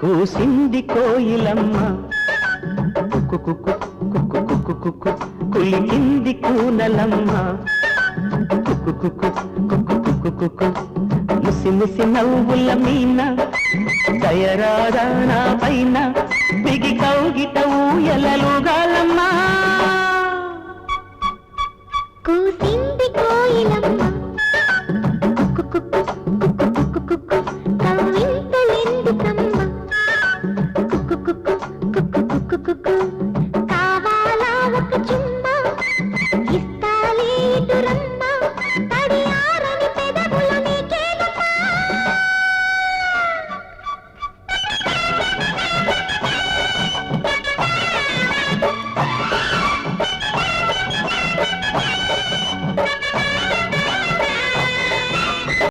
కూసింది కోయిలమ్మ. కుక్కు కుక్కు కుక్కు కుక్కు కుక్కు కులికింది కూనలమ్మ. కుక్కు కుక్కు కుక్కు కుక్కు కుక్కు ముసి ముసి నవ్వుల మీన. దయరారా నా పైన బిగి కౌగిట ఊయలలుగాలమ్మా కూసింది కోయిలమ్మ. Monterrey.